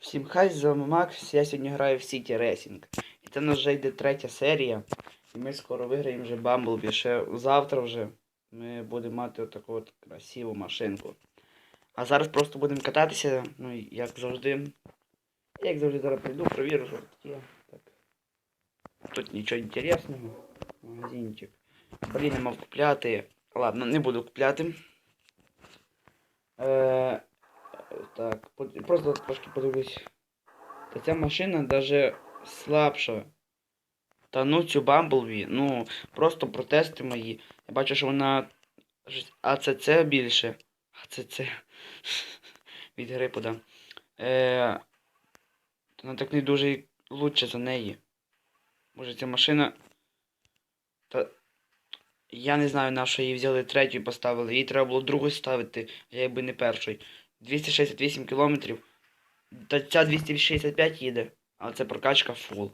Всім хай, з вами Макс, я сьогодні граю в City Racing. І це в нас вже йде третя серія. І ми скоро виграємо вже Бамблбі. Ще завтра вже ми будемо мати отаку от красиву машинку. А зараз просто будемо кататися, ну як завжди. Як завжди зараз прийду, провірю, що тут є. Так. Тут нічого інтересного. Магазинчик. Блін, не мав купляти. Ладно, не буду купляти. Е, так, просто трошки подивлюсь. Та ця машина даже слабша. Та ну цю Бамблбі, ну, просто протести мої. Я бачу, що вона АЦЦ більше. АЦЦ. Від грипу, да. Е, вона так не дуже лучше за неї. Може ця машина. Та. Я не знаю, на що її взяли третю і поставили. Їй треба було другу ставити, я якби не перший. 268 кілометрів. Та ця 265 їде, але це прокачка фул.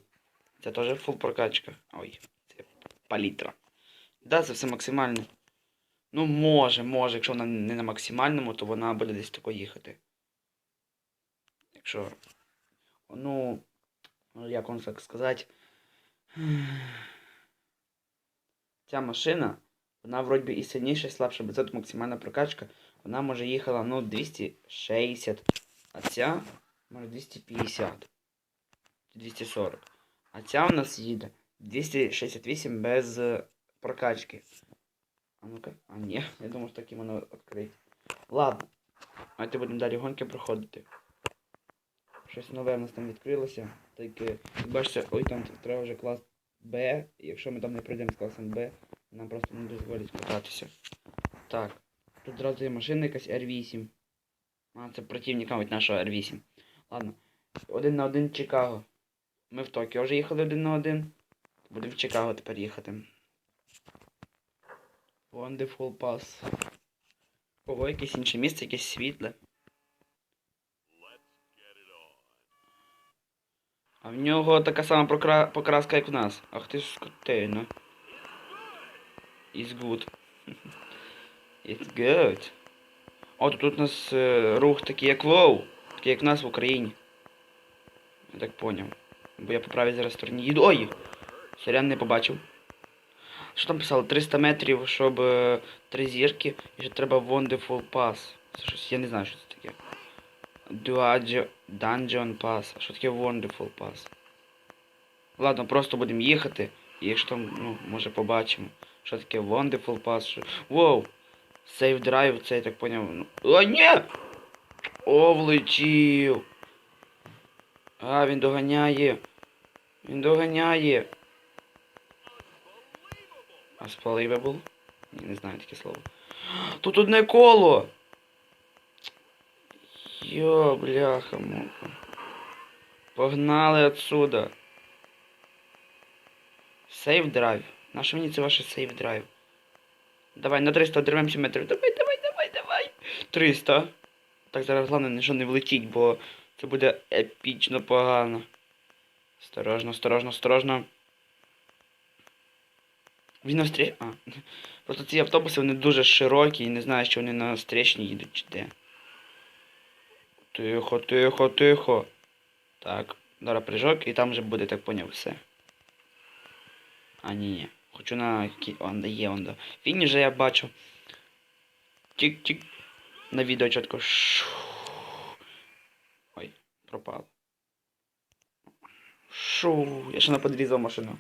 Це теж фул прокачка. Ой, це палітра. Да, це все максимальне. Ну, може, може, якщо вона не на максимальному, то вона буде десь тако їхати. Якщо. Ну, Як вам так сказати. Ця машина, вона вроді і сильніша, і слабша, бо тут максимальна прокачка. Вона може їхала, ну, 260. А ця може 250. 240. А ця у нас їде 268 без е, прокачки. А ну-ка. А ні, я думав, що так і воно відкрить. Ладно. Давайте будемо далі гонки проходити. Щось нове в нас там відкрилося. Е, бачите, ой, там треба вже клас Б. Якщо ми там не пройдемо з класом Б, нам просто не дозволять кататися. Так. Тут зразу є машина якась R8. А, це противник, мабуть, нашого R8. Ладно. Один на один Чикаго. Ми в Токіо вже їхали один на один. Будемо в Чикаго тепер їхати. Wonderful Pass. Ого, якесь інше місце, якесь світле. А в нього така сама покраска, як в нас. Ах ти ж скотина. It's good. It's good. О, тут у нас е, рух такий, як воу. Такий, як нас в Україні. Я так поняв. Бо я по правій зараз стороні їду. Ой! Сорян не побачив. Що там писало? 300 метрів, щоб е, три зірки. І ще треба Wonderful Pass. Це щось, я не знаю, що це таке. Duaggio Dungeon Pass. А що таке Wonderful Pass? Ладно, просто будемо їхати. І якщо там, ну, може побачимо. Що таке Wonderful Pass? Воу! Сейв драйв, це я так поняв. Ну... О, ні! О, влетів! А, він доганяє. Він доганяє. Ні, не знаю таке слово. Тут одне коло! Йо, бляха, муха. Погнали отсюда. Сейв драйв. Нащо мені це ваше сейв драйв? Давай, на 300 одервемося метрів. Давай, давай, давай, давай. 300. Так, зараз головне, не що не влетіть, бо це буде епічно погано. Осторожно, осторожно, осторожно. Він на стрі... А. Просто ці автобуси вони дуже широкі і не знаю, що вони на стрічні їдуть чи де. Тихо, тихо, тихо. Так, зараз прыжок і там вже буде, так поняв, все. А, ні, ні. Хочу на кі... Онда є, онда. Фіні же я бачу. Тік-тік. На відео чітко. Ой, пропало. Шу. Я ще не подрізав машину.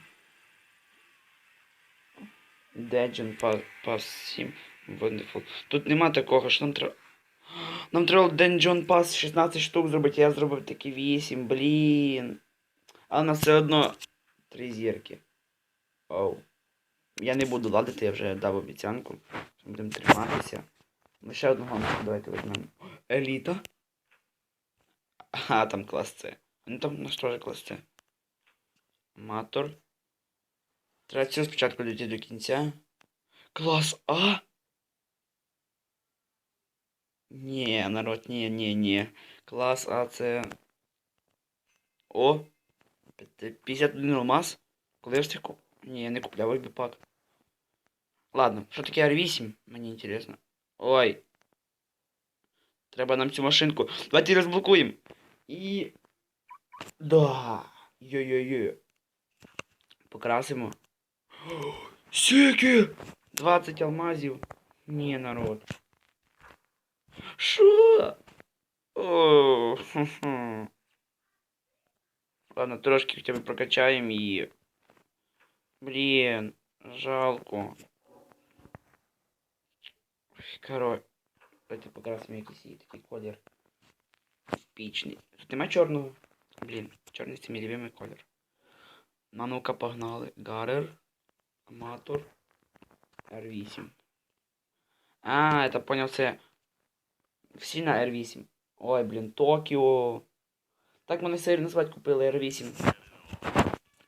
Pass, Pass 7. Wonderful. Тут нема такого, що нам треба. Нам треба Dungeon Pass 16 штук зробити, я зробив такі 8, блін. Але на все одно три зірки. Оу. Я не буду ладити, я вже дав обіцянку. Будемо триматися. Лише одну гонку давайте візьмемо. Еліта. Ага, там клас С. Ну там у нас теж клас С. Матор. Треба цю спочатку дійти до кінця. Клас А? Ні, народ, ні, ні, ні. Клас А це. О! 51 алмаз. Коли я ж це куп... Ні, я не купляв альбі пак. Ладно, що таке R8? Мені інтересно. Ой. Треба нам цю машинку. Давайте її розблокуємо. І. Да. Йо-йо-йо. Покрасимо. Скільки? 20 алмазів. Ні, народ. Що? О, хе-хе. Ладно, трошки хоча б прокачаємо її. Блін, жалко. Ой, Короче. Давайте покрасимо якийсь її такий колір. Пічний. Тут нема чорного. Блін, чорний це мій любимий колір. На ну-ка погнали. Гарер. Аматор. R8. А, это понял, це. Всі на R8. Ой, блін, Токіо. Так мене серію назвати купили R8.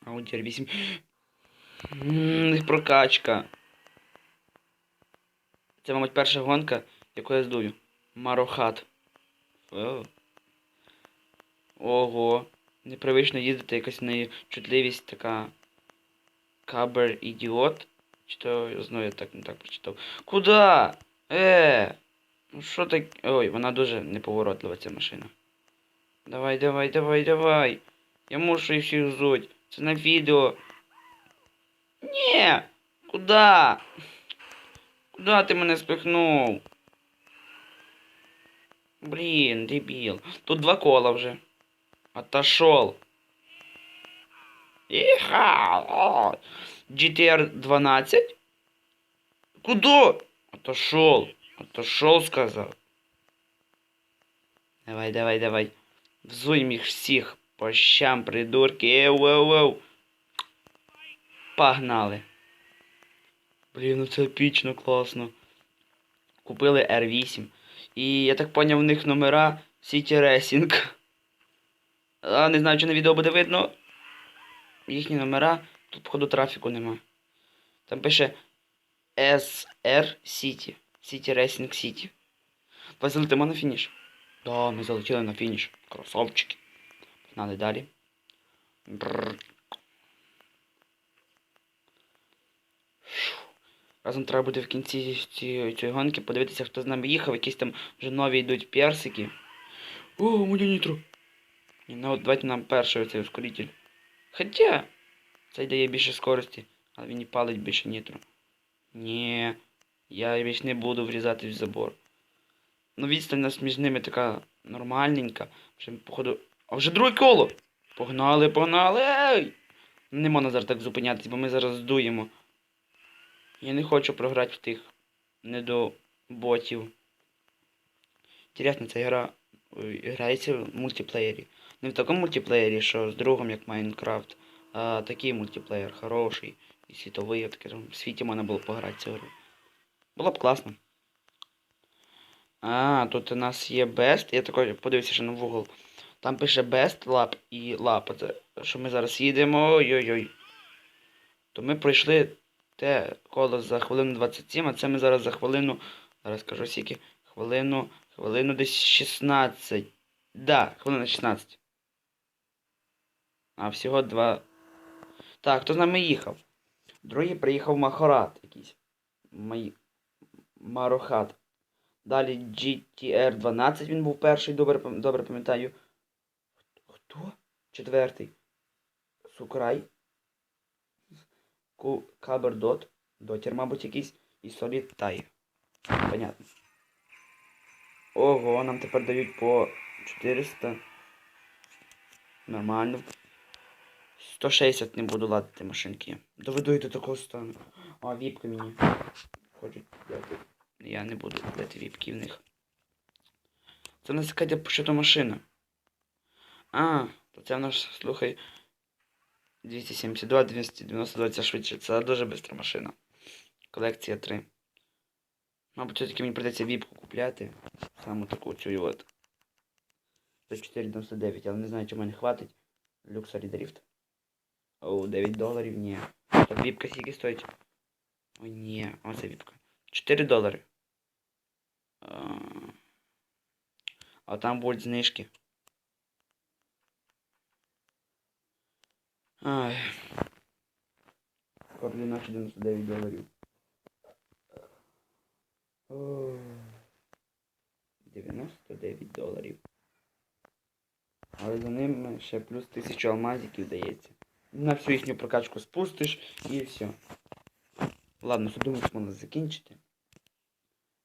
Audi R8. Їх прокачка. Це, мабуть, перша гонка, яку я здую. Марохат. О. Ого. Непривично їздити, якась в неї чутливість така. Кабер ідіот. Чи то знаю, я так не так прочитав. Куда? Е. Ну що так. Ой, вона дуже неповоротлива ця машина. Давай, давай, давай, давай. Я мушу їх всіх зуть. Це на відео. Ні! Куда? Куда ти мене спихнув? Блін, дебіл. Тут два кола вже. Отошел. Иха! GTR 12? Куда? Отошел. Отошел, сказал. Давай, давай, давай. Взуем их всех по щам, придурки. Эу, эу, эу. Погнали. Блін, ну це епічно, класно. Купили R8. І я так поняв, в них номера City Racing. А, не знаю, чи на відео буде видно. Їхні номера. Тут, походу, трафіку нема. Там пише SR City. City Racing City. Давай залетимо на фініш. Да, ми залетіли на фініш. Красавчики. Погнали далі. Бррр. Разом треба буде в кінці цієї, гонки подивитися, хто з нами їхав. Якісь там вже нові йдуть персики. О, моє нітро. Ні, ну от давайте нам перший оцей ускоритель. Хоча, цей дає більше скорості, але він і палить більше нітро. Ні, я більш не буду врізатись в забор. Ну відстань нас між ними така нормальненька. Вже, походу. А вже друге коло! Погнали, погнали! Ей! Не можна зараз так зупинятись, бо ми зараз здуємо. Я не хочу програти в тих недоботів. Інтересно, ця гра грається в мультиплеєрі. Не в такому мультиплеєрі, що з другом, як Майнкрафт, а такий мультиплеєр хороший і світовий, я таке в світі можна було пограти цю гру. Було б класно. А, тут у нас є Best. Я такой подивився ще на Google. Там пише Best Lap і Lap. Це що ми зараз їдемо. Ой-ой-ой. То ми пройшли те коло за хвилину 27, а це ми зараз за хвилину. Зараз скажу скільки. Хвилину. Хвилину десь 16. Да, хвилина 16. А всього два. Так, хто з нами їхав? Другий приїхав Махорат якийсь. Май... Марохат. Далі GTR 12 він був перший, добре, добре пам'ятаю. Хто? Четвертий. Сукрай. Кабердот. Дотір, мабуть, якийсь. І Solid Тай. Понятно. Ого, нам тепер дають по 400. Нормально. 160 не буду ладити машинки. Доведу і до такого стану. А, віпка мені. Хочуть. Я не буду робити віпки в них. Це в нас яка пошита машина. А, то це в нас, слухай. 272, 292 це швидше. Це дуже швидка машина. Колекція 3. Мабуть, все-таки мені придеться віпку купляти. Саме таку цю от. За 4,99, але не знаю, чи мене хватить. Luxury Drift. О, 9 доларів, ні. Тут віпка скільки стоїть? О, ні, оце віпка. 4 долари. А там будуть знижки. Ай. Координат 99 доларів. 99 доларів. Але за ним ще плюс 1000 алмазиків дається. На всю їхню прокачку спустиш і все. Ладно, думаю, можна закінчити.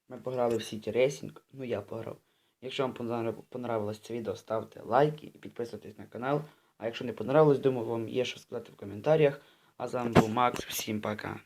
Ми пограли в City Racing, ну я пограв. Якщо вам понравилось це відео, ставте лайки і підписуйтесь на канал. А якщо не понравилось, думаю, вам є що сказати в коментарях. А з вами був Макс. Всім пока.